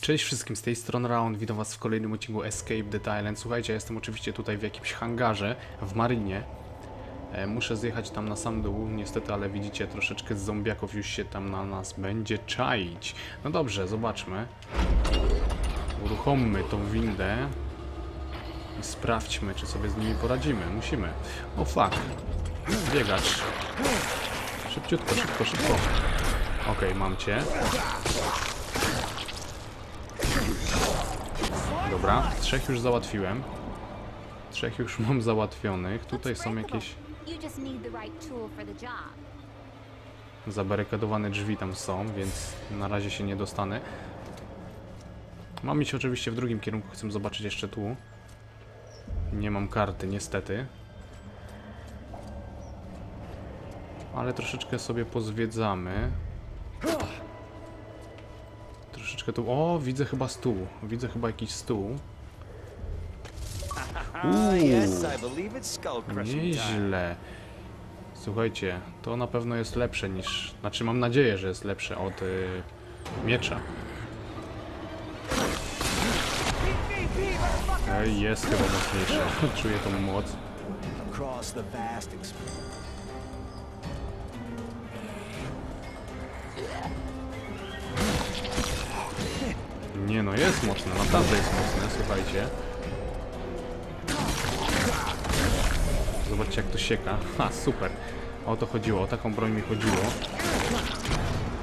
Cześć wszystkim, z tej strony Round, witam was w kolejnym odcinku Escape the Thailand. Słuchajcie, ja jestem oczywiście tutaj w jakimś hangarze, w marinie. E, muszę zjechać tam na sam dół, niestety, ale widzicie, troszeczkę z zombiaków już się tam na nas będzie czaić. No dobrze, zobaczmy. Uruchommy tą windę i sprawdźmy, czy sobie z nimi poradzimy. Musimy. O fuck. Biegacz. Szybciutko, szybko, szybko. Okej, mam cię. Dobra, trzech już załatwiłem. Trzech już mam załatwionych. Tutaj są jakieś zabarykadowane drzwi tam są, więc na razie się nie dostanę. Mam iść oczywiście w drugim kierunku, chcę zobaczyć jeszcze tu. Nie mam karty, niestety. Ale troszeczkę sobie pozwiedzamy. Troszeczkę tu... O, widzę chyba stół. Widzę chyba jakiś stół. Time. Nieźle. Słuchajcie, to na pewno jest lepsze niż... Znaczy mam nadzieję, że jest lepsze od y, miecza. Ej, jest chyba mocniejsze. Czuję tą moc. Nie no, jest mocne, naprawdę jest mocne, słuchajcie. Zobaczcie jak to sieka. Ha, super. O to chodziło, o taką broń mi chodziło.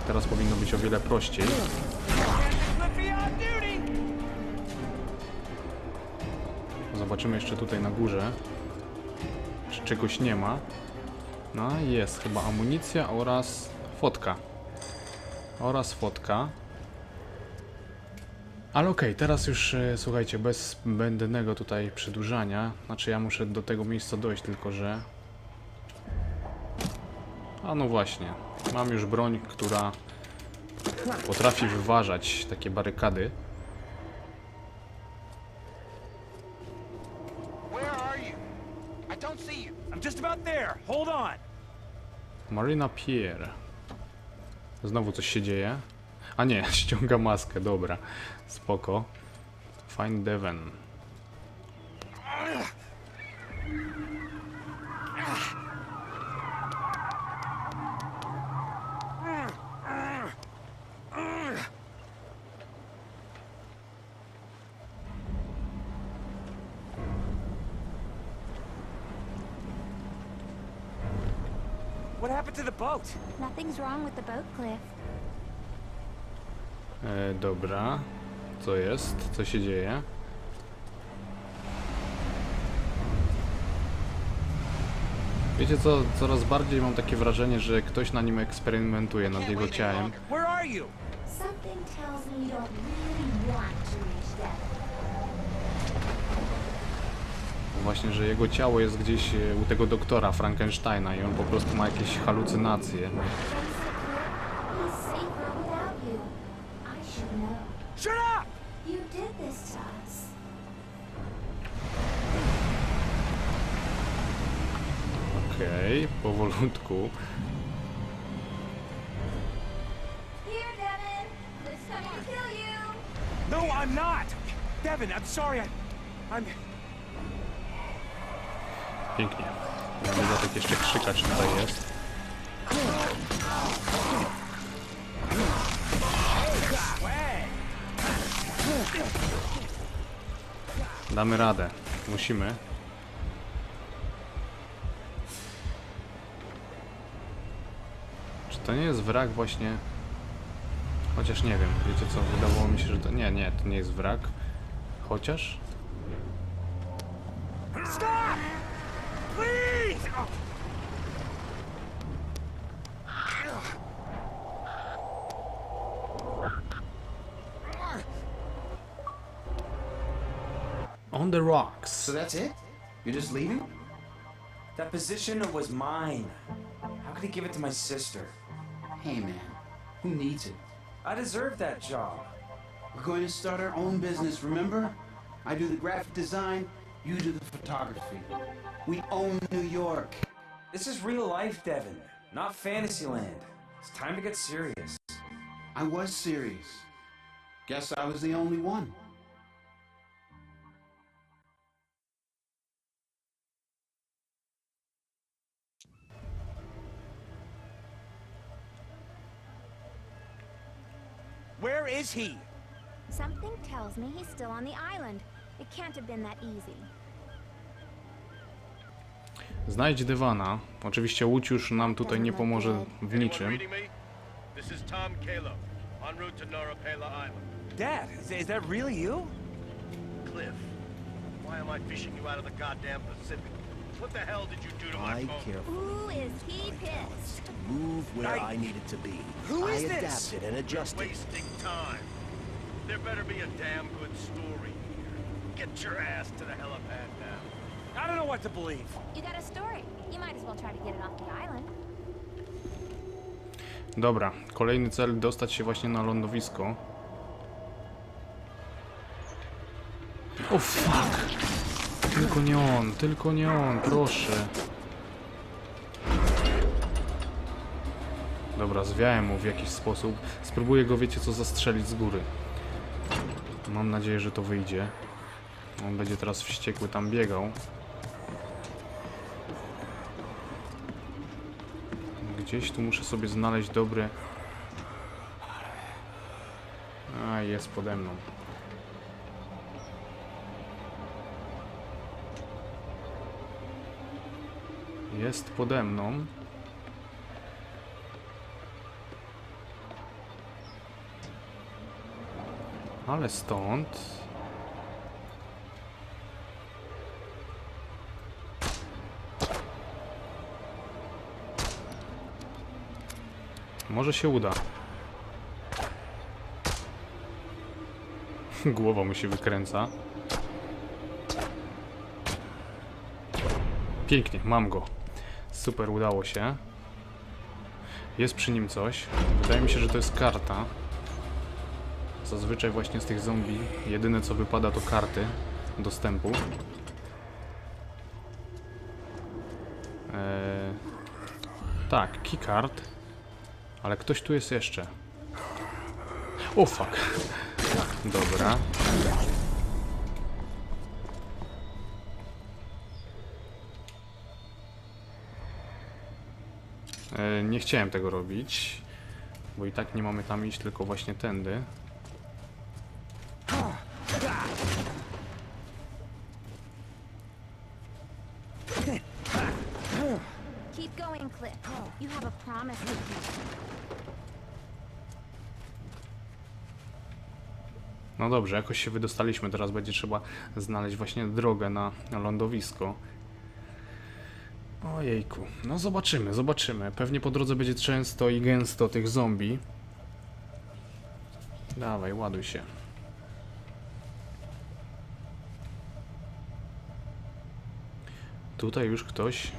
Teraz powinno być o wiele prościej. Zobaczymy jeszcze tutaj na górze, czy czegoś nie ma. No jest chyba amunicja oraz fotka. Oraz fotka. Ale okej, teraz już e, słuchajcie, bez zbędnego tutaj przedłużania. Znaczy ja muszę do tego miejsca dojść, tylko że... A no właśnie, mam już broń, która potrafi wyważać takie barykady. Marina Pierre. Znowu coś się dzieje. A nie, ściąga maskę, dobra. Spoko. Find Devon. What happened to the boat? Nothing's wrong with the boat, Cliff. E, dobra. Co jest? Co się dzieje? Wiecie co, coraz bardziej mam takie wrażenie, że ktoś na nim eksperymentuje nad jego ciałem. Where are you? Something tells me you don't really want to reach that. Właśnie, że jego ciało jest gdzieś e, u tego doktora Frankensteina i on po prostu ma jakieś halucynacje. Okej, powolutku. Here, Devin. It's coming to kill you. No, I'm not. Devin, I'm sorry. I, I'm. Pięknie. Tak jeszcze krzykać tutaj jest. Damy radę. Musimy. To nie jest wrak właśnie? Chociaż nie wiem, wiecie co, wydawało mi się, że to... Nie, nie, to nie jest wrak. Chociaż? Stop! Please! On the rocks. So that's it? You're just leaving? That position was mine. How could he give it to my sister? Hey man, who needs it? I deserve that job. We're going to start our own business, remember? I do the graphic design, you do the photography. We own New York. This is real life, Devin, not Fantasyland. It's time to get serious. I was serious. Guess I was the only one. Where is he? Something tells me he's still on the island. It can't have been that easy. Znajdź dywana. Oczywiście łódź już nam tutaj nie pomoże w niczym. me? This is Tom Kalo, en route to Narapela Island. Dad, is, is that really you? Cliff, why am I fishing you out of the goddamn Pacific? What the hell did you do to my phone? Ooh, is he pissed? move where I- I, needed to be. Who I is this? adapted and adjusted. Wasting time. There better be a damn good story here. Get your ass to the helipad now. I don't know what to believe. You got a story. You might as well try to get it off the island. Dobra, kolejny cel dostać się właśnie na lądowisko. O fuck! Tylko nie on, tylko nie on, proszę. Dobra, zwiałem mu w jakiś sposób. Spróbuję go, wiecie co, zastrzelić z góry. Mam nadzieję, że to wyjdzie. On będzie teraz wściekły tam biegał. Gdzieś tu muszę sobie znaleźć dobry... A, jest pode mną. Jest pode mną. Ale stąd... Może się uda. Głowa mu się wykręca. Pięknie, mam go. Super, udało się. Jest przy nim coś. Wydaje mi się, że to jest karta. Zazwyczaj właśnie z tych zombie jedyne co wypada to karty dostępu. Eee, tak, keycard. Ale ktoś tu jest jeszcze. O fuck. Dobra. Nie chciałem tego robić, bo i tak nie mamy tam iść, tylko właśnie tędy. No dobrze, jakoś się wydostaliśmy, teraz będzie trzeba znaleźć właśnie drogę na lądowisko. Ojejku, no zobaczymy, zobaczymy. Pewnie po drodze będzie często i gęsto tych zombie. Dawaj, ładuj się. Tutaj już ktoś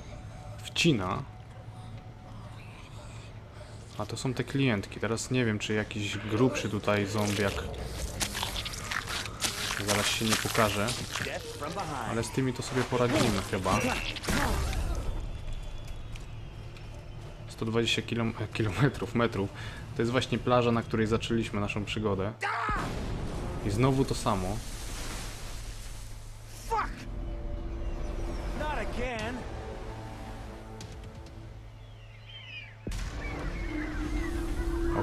wcina. A to są te klientki. Teraz nie wiem, czy jakiś grubszy tutaj zombiak Zaraz się nie pokaże, ale z tymi to sobie poradzimy chyba. 120 km, kilometrów, metrów. To jest właśnie plaża, na której zaczęliśmy naszą przygodę. I znowu to samo.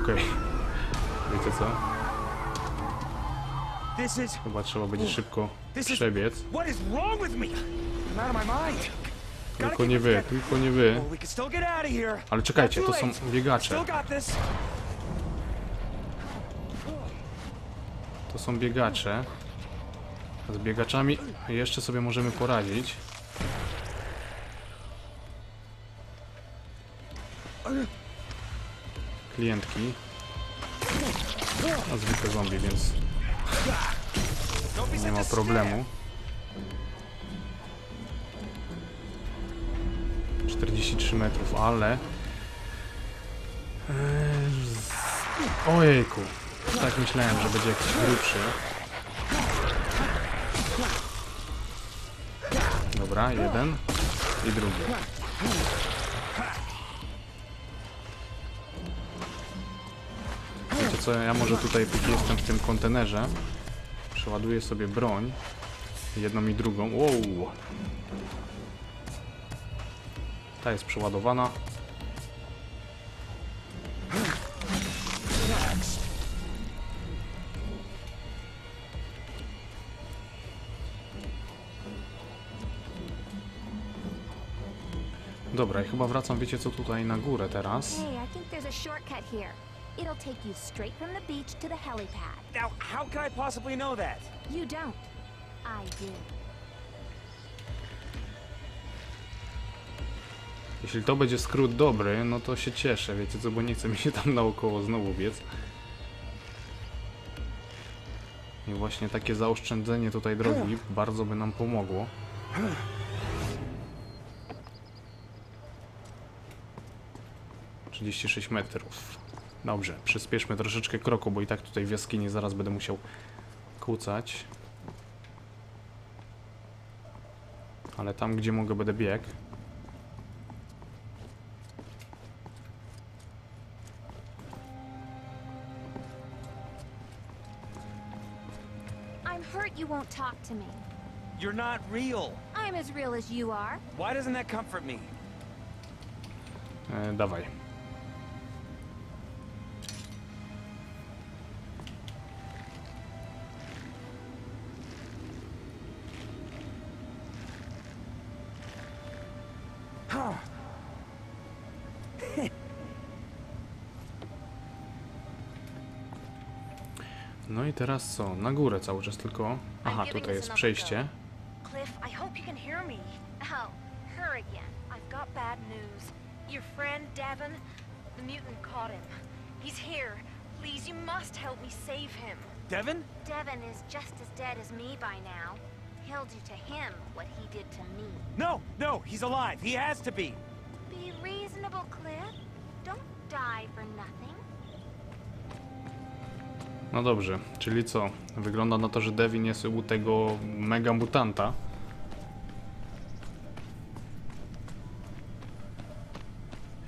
Okej. Wiecie co? Chyba trzeba będzie szybko przebiec. What is wrong with me? I'm out of my mind. Tylko nie wy, tylko nie wy. Ale czekajcie, to są biegacze. To są biegacze. Z biegaczami jeszcze sobie możemy poradzić. Klientki. No zwykłe zombie, więc nie ma a problemu. 43 metrów, ale... Z- Ojejku. Tak myślałem, że będzie jakiś grubszy. Dobra, jeden i drugi. Wiecie co, ja może tutaj póki jestem w tym kontenerze przeładuję sobie broń jedną i drugą. Wow! Ta jest przeładowana. Dobra, i chyba wracam, wiecie co, tutaj na górę teraz. Hey, I think there's a shortcut here. It'll take you straight from the beach to the helipad. Now, how can I possibly know that? You don't. I do. Jeśli to będzie skrót dobry, no to się cieszę, wiecie co, bo nie chce mi się tam naokoło znowu biec. I właśnie takie zaoszczędzenie tutaj drogi bardzo by nam pomogło. Trzydzieści sześć metrów. Dobrze, przyspieszmy troszeczkę kroku, bo i tak tutaj w jaskini zaraz będę musiał kłócać. Ale tam, gdzie mogę, będę biegł. I'm you won't talk to me. You're not real. I'm as real as you are. Why doesn't that comfort me? Eh, e, teraz co? Na górę cały czas tylko. Aha, tutaj jest przejście. Cliff, I hope you can hear me. Oh, her again. I've got bad news. Your friend Devon, the mutant caught him. He's here. Please, you must help me save him. Devin? Devin is just as dead as me by now. He'll do to him what he did to me. No, no, he's alive. He has to be. Be reasonable, Cliff. Don't die for nothing. No dobrze, czyli co? Wygląda na to, że Devin jest u tego mega mutanta.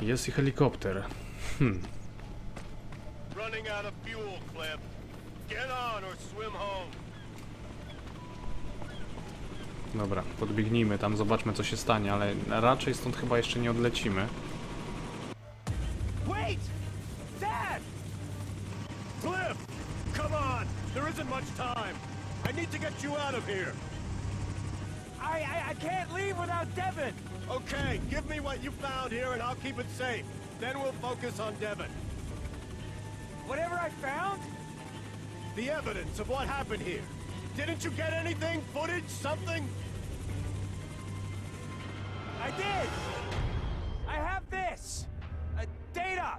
Jest i helikopter. Hmm. Dobra, podbiegnijmy tam, zobaczmy co się stanie, ale raczej stąd chyba jeszcze nie odlecimy. Okay, give me what you found here and I'll keep it safe. Then we'll focus on Devon. Whatever I found? The evidence of what happened here. Didn't you get anything? Footage? Something? I did! I have this! Uh, data!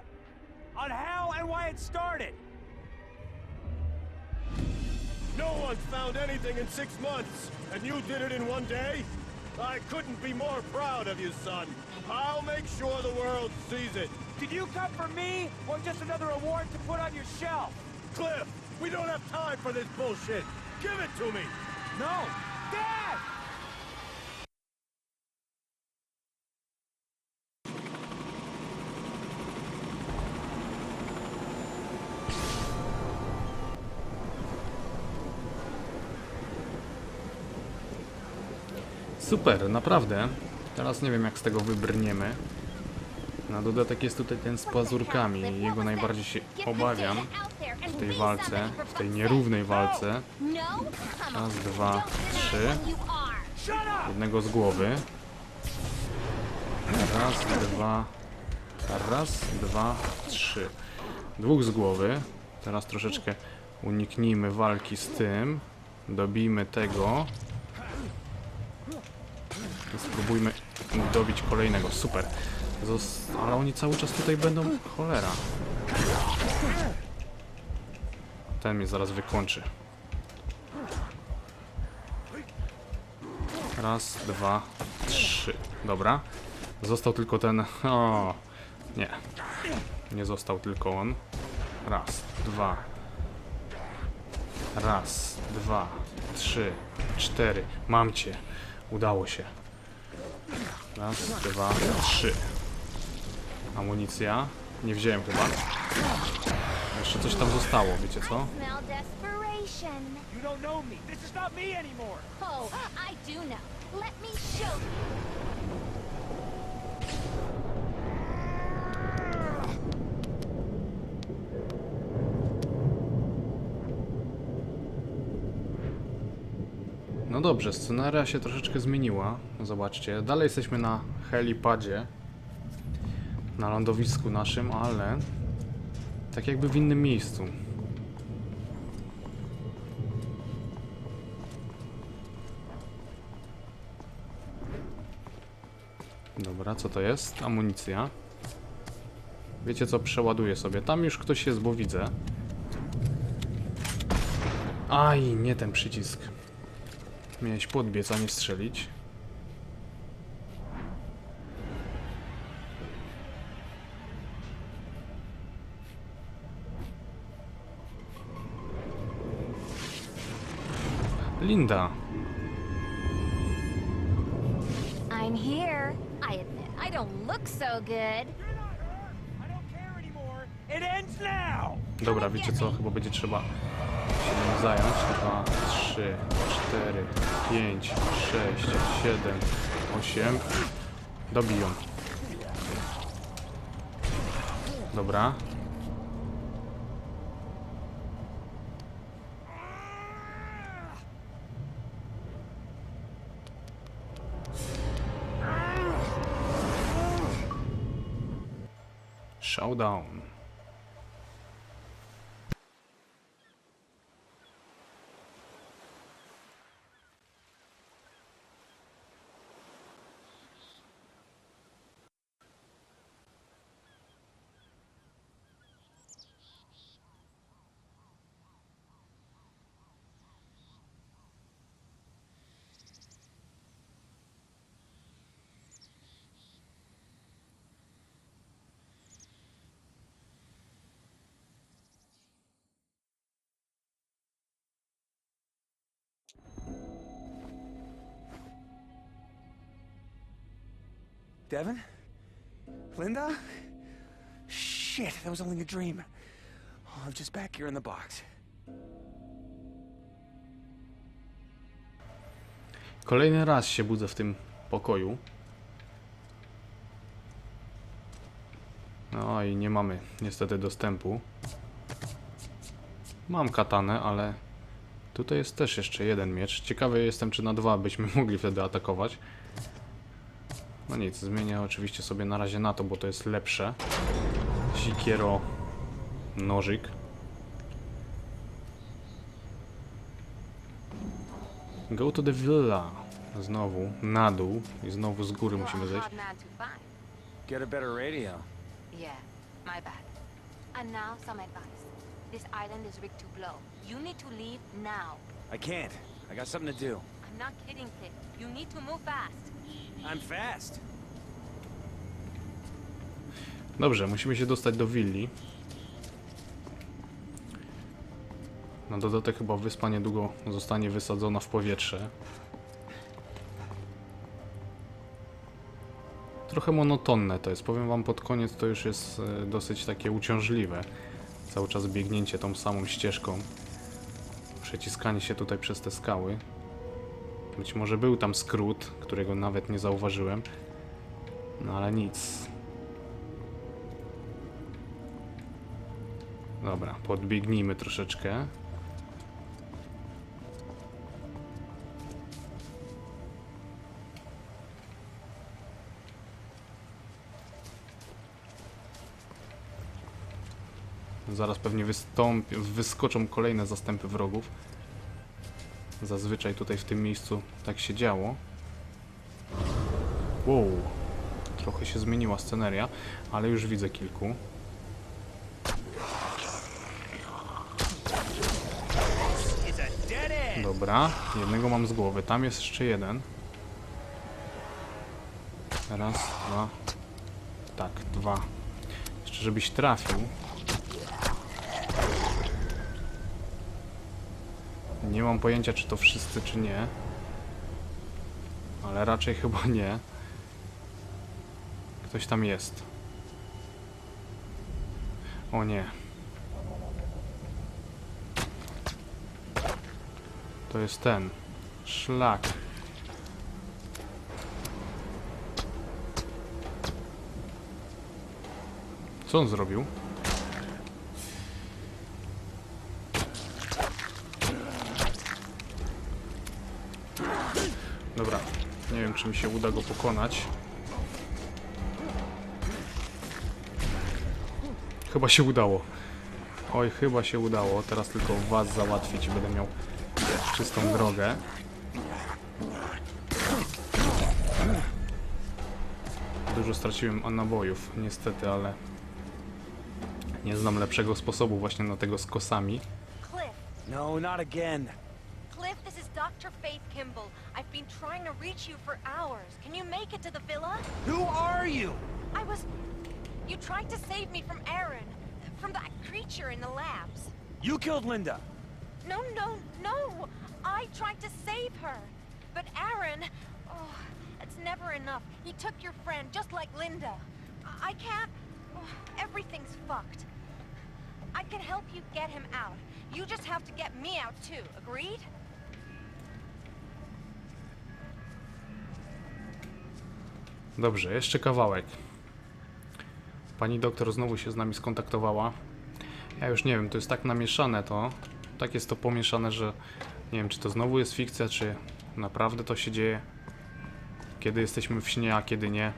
On how and why it started! No one's found anything in six months, and you did it in one day? I couldn't be more proud of you, son. I'll make sure the world sees it. Did you come for me, or just another award to put on your shelf? Cliff, we don't have time for this bullshit. Give it to me. No! Dad! Super, naprawdę. Teraz nie wiem jak z tego wybrniemy. Na dodatek jest tutaj ten z pazurkami jego najbardziej się obawiam w tej walce, w tej nierównej walce. Raz, dwa, trzy. Jednego z głowy. Raz, dwa. Raz, dwa, trzy. Dwóch z głowy. Teraz troszeczkę uniknijmy walki z tym. Dobijmy tego. Spróbujmy dobić kolejnego. Super. Zos ale oni cały czas tutaj będą. Cholera. Ten mnie zaraz wykończy. Raz, dwa, trzy. Dobra. Został tylko ten. O, nie. Nie został tylko on. Raz, dwa. Raz, dwa, trzy, cztery. Mam cię. Udało się. Raz, dwa, trzy. Amunicja. Nie wziąłem chyba. Jeszcze coś tam zostało, wiecie co? You don't know me. This is not me anymore. Oh, I do know. Let me show you. No dobrze, scenaria się troszeczkę zmieniła. Zobaczcie, dalej jesteśmy na helipadzie. Na lądowisku naszym, ale tak jakby w innym miejscu. Dobra, co to jest? Amunicja. Wiecie co, przeładuję sobie. Tam już ktoś jest, bo widzę. Aj, nie ten przycisk. Miałeś podbiec, a nie strzelić. Linda. I'm here. I admit, I don't look so good. You're not her. I don't care anymore. It ends now. Dobra, wiecie co? Chyba będzie trzeba się nim zająć. 2, 3, 4, 5, 6, 7, 8. Dobiją. Dobra. Showdown. Devin? Linda? Shit, that was only a dream. Oh, I'm just back here in the box. Kolejny raz się budzę w tym pokoju. No i nie mamy niestety dostępu. Mam katanę, ale tutaj jest też jeszcze jeden miecz. Ciekawy jestem, czy na dwa byśmy mogli wtedy atakować. No nic, zmienię oczywiście sobie na razie na to, bo to jest lepsze. Sikiero, nożyk. Go to the villa. Znowu na dół i znowu z góry musimy zejść. Get a better radio. Yeah, my bad. And now some advice. This island is rigged to blow. You need to leave now. I can't. I got something to do. I'm not kidding, kid. You need to move fast. I'm fast. Dobrze, musimy się dostać do willi. Na dodatek chyba wyspa niedługo zostanie wysadzona w powietrze. Trochę monotonne to jest. Powiem wam pod koniec to już jest e, dosyć takie uciążliwe. Cały czas biegnięcie tą samą ścieżką. Przeciskanie się tutaj przez te skały. Być może był tam skrót, którego nawet nie zauważyłem. No ale nic. Dobra, podbiegnijmy troszeczkę. Zaraz pewnie wystąpi, wyskoczą kolejne zastępy wrogów. Zazwyczaj tutaj w tym miejscu tak się działo. Wow, trochę się zmieniła sceneria, ale już widzę kilku. Dobra, jednego mam z głowy. Tam jest jeszcze jeden. Raz, dwa. Tak, dwa. Jeszcze żebyś trafił. Nie mam pojęcia, czy to wszyscy, czy nie. Ale raczej chyba nie. Ktoś tam jest. O nie. To jest ten. Szlak. Co on zrobił? Dobra, nie wiem czy mi się uda go pokonać. Chyba się udało. Oj, chyba się udało. Teraz tylko was załatwić i będę miał czystą drogę. Dużo straciłem nabojów, niestety, ale nie znam lepszego sposobu właśnie na tego z kosami. No, not again. Cliff, this is Dr. Faith Kimball. I've been trying to reach you for hours. Can you make it to the villa? Who are you? I was. You tried to save me from Aaron, from that creature in the labs. You killed Linda. No, no, no! I tried to save her. But Aaron. Oh, it's never enough. He took your friend, just like Linda. I, I can't. Oh, everything's fucked. I can help you get him out. You just have to get me out too, agreed? Dobrze, jeszcze kawałek. Pani doktor znowu się z nami skontaktowała. Ja już nie wiem, to jest tak namieszane to. Tak jest to pomieszane, że nie wiem, czy to znowu jest fikcja, czy naprawdę to się dzieje. Kiedy jesteśmy w śnie, a kiedy nie.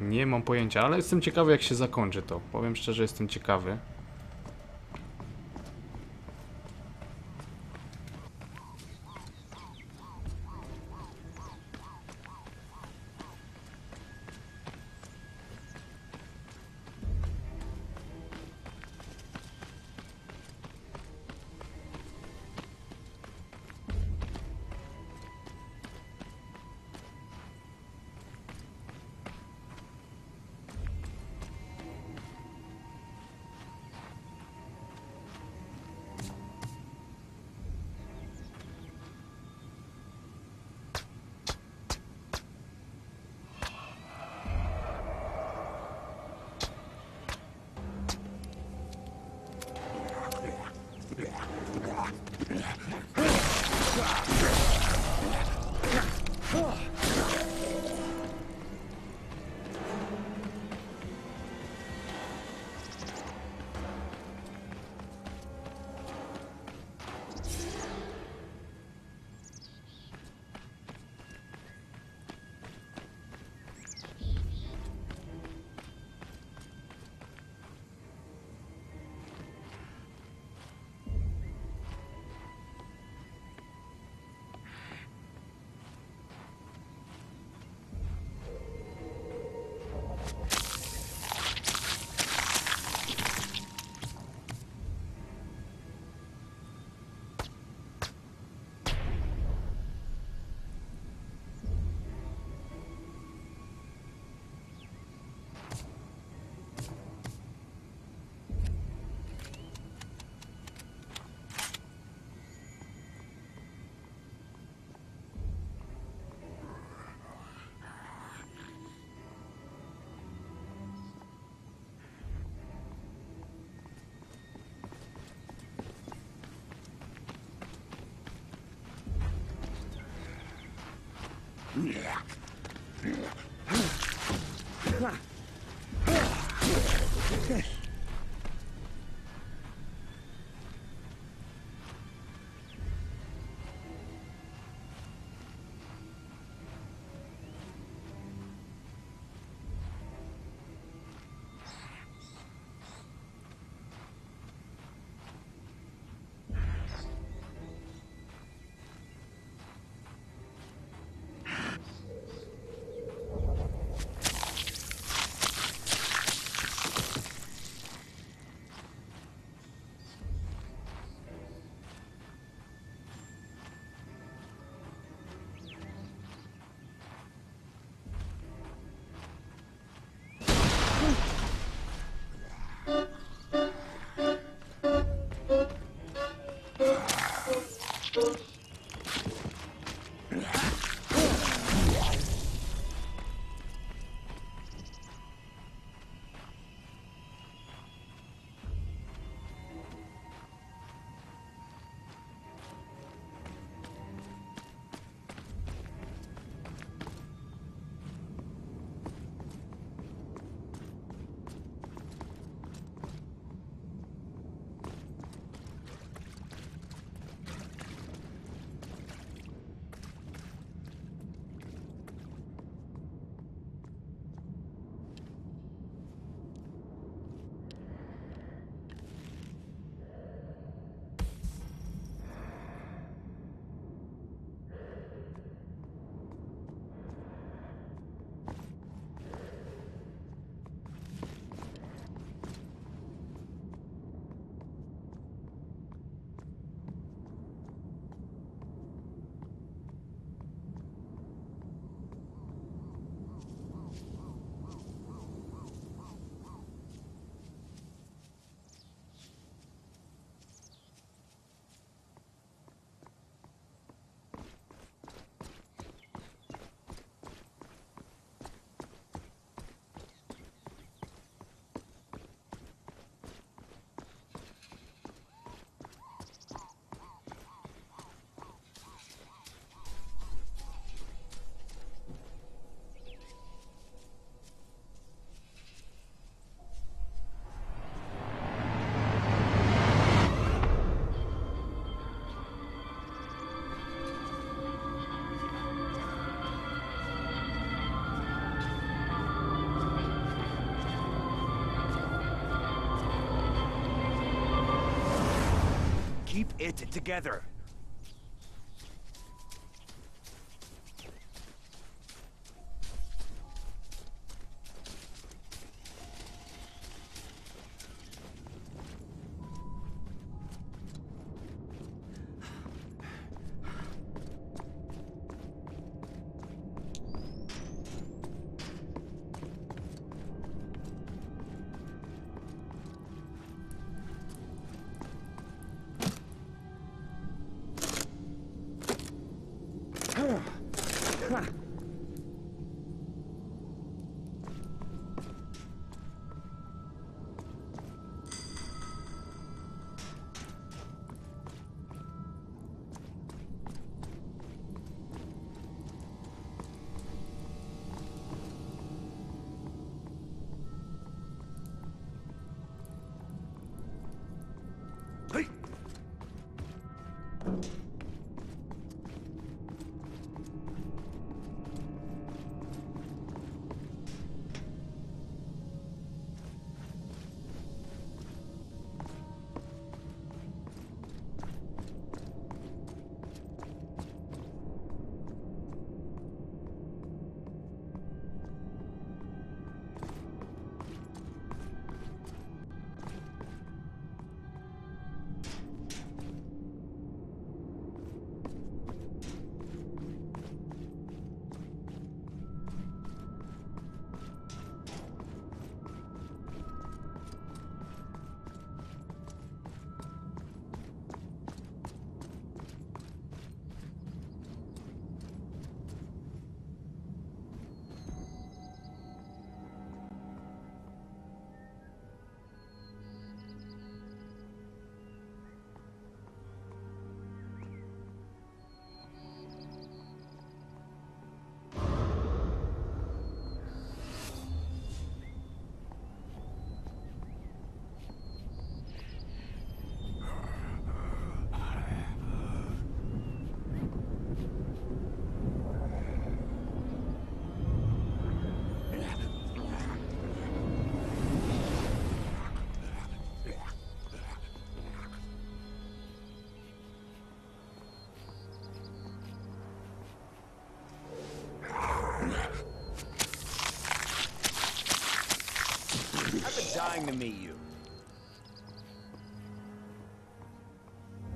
Nie mam pojęcia, ale jestem ciekawy, jak się zakończy to. Powiem szczerze, jestem ciekawy. Yeah. Keep it together. Dying to meet you.